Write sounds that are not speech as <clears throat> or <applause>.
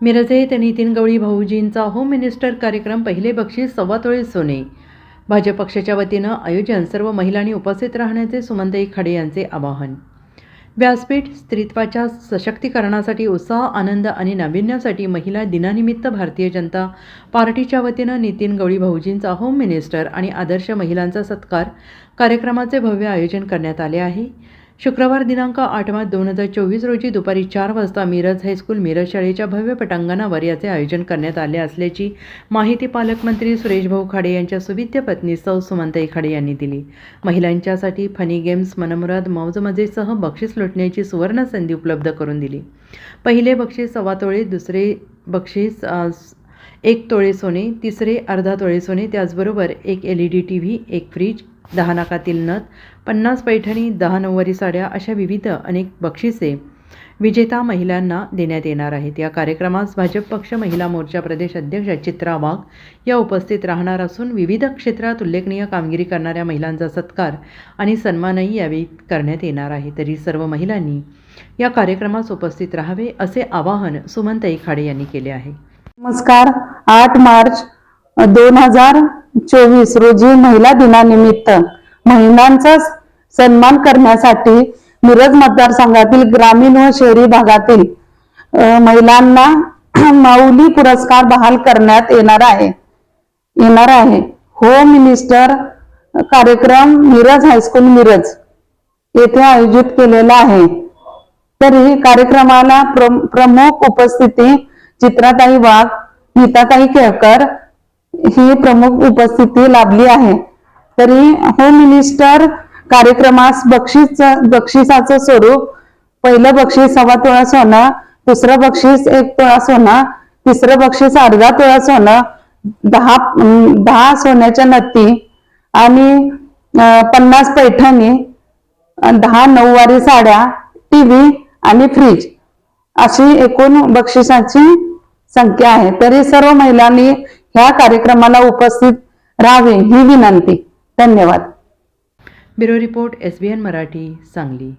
मिरजे ते नितीन गवळी भाऊजींचा home minister कार्यक्रम पहिले बक्षीस सव्वातोळे सोने. भाजप पक्षाच्या वतीनं आयोजन सर्व महिलांनी उपस्थित राहण्याचे सुमनताई खडे यांचे आवाहन. व्यासपीठ स्त्रीत्वाच्या सशक्तीकरणासाठी उत्साह आनंद आणि नाविन्यासाठी महिला दिनानिमित्त भारतीय जनता पार्टीच्या वतीनं नितीन गवळी भाऊजींचा होम मिनिस्टर आणि आदर्श महिलांचा सत्कार कार्यक्रमाचे भव्य आयोजन करण्यात आले आहे. शुक्रवार दिनांक आठ मार्च दोन हजार चोवीस रोजी दुपारी चार वाजता मिरज हायस्कूल मिरज शाळेच्या भव्य पटांगणावर याचे आयोजन करण्यात आले असल्याची माहिती पालकमंत्री सुरेश भाऊ खाडे यांच्या सुविद्य पत्नी सौ सुमंताई खाडे यांनी दिली. महिलांच्यासाठी फनी गेम्स मनमुराद मौजमजेसह बक्षीस लुटण्याची सुवर्ण संधी उपलब्ध करून दिली. पहिले बक्षीस सव्वा तोळे दुसरे बक्षीस एक तोळे सोने तिसरे अर्धा तोळे सोने त्याचबरोबर एक L E D T V एक फ्रीज दहा नाकातील नथ पन्नास पैठणी दहा नऊवारी साड्या अशा विविध अनेक बक्षिसे विजेता महिलांना देण्यात येणार आहेत. या कार्यक्रमास भाजप पक्ष महिला मोर्चा प्रदेश अध्यक्ष चित्रा वाघ या उपस्थित राहणार असून विविध क्षेत्रात उल्लेखनीय कामगिरी करणाऱ्या महिलांचा सत्कार आणि सन्मानही यावेळी करण्यात येणार आहे. तरी सर्व महिलांनी या कार्यक्रमास उपस्थित राहावे असे आवाहन सुमनताई खाडे यांनी केले आहे. नमस्कार. आठ मार्च दोन हजार चोवीस रोजी महिला दिनानिमित्त महिलांचा सन्मान करण्यासाठी मिरज मतदारसंघातील ग्रामीण व शहरी भागातील महिलांना <clears throat> माऊली पुरस्कार बहाल करण्यात येणार आहे. येणार आहे. होम मिनिस्टर कार्यक्रम मिरज हायस्कूल मिरज येथे आयोजित केलेला आहे. तरी कार्यक्रमाला प्र- प्रमुख उपस्थिती चित्राताई वाघ नीताताई केळकर ही प्रमुख उपस्थिती लाभली आहे. तरी होम मिनिस्टर कार्यक्रमास बक्षीस बक्षिसाचं स्वरूप पहिलं बक्षीस सव्वा तोळा सोनं दुसरं बक्षीस एक तोळा सोनं तिसरं बक्षीस अर्धा तोळा सोनं दहा दहा सोन्याच्या नत्ती आणि पन्नास पैठणी दहा नऊवारी साड्या टीव्ही आणि फ्रीज अशी एकूण बक्षिसाची संख्या आहे. तरी सर्व महिलांनी ह्या कार्यक्रमाला उपस्थित राहावे ही विनंती. धन्यवाद. Bureau report S B N Marathi Sangli.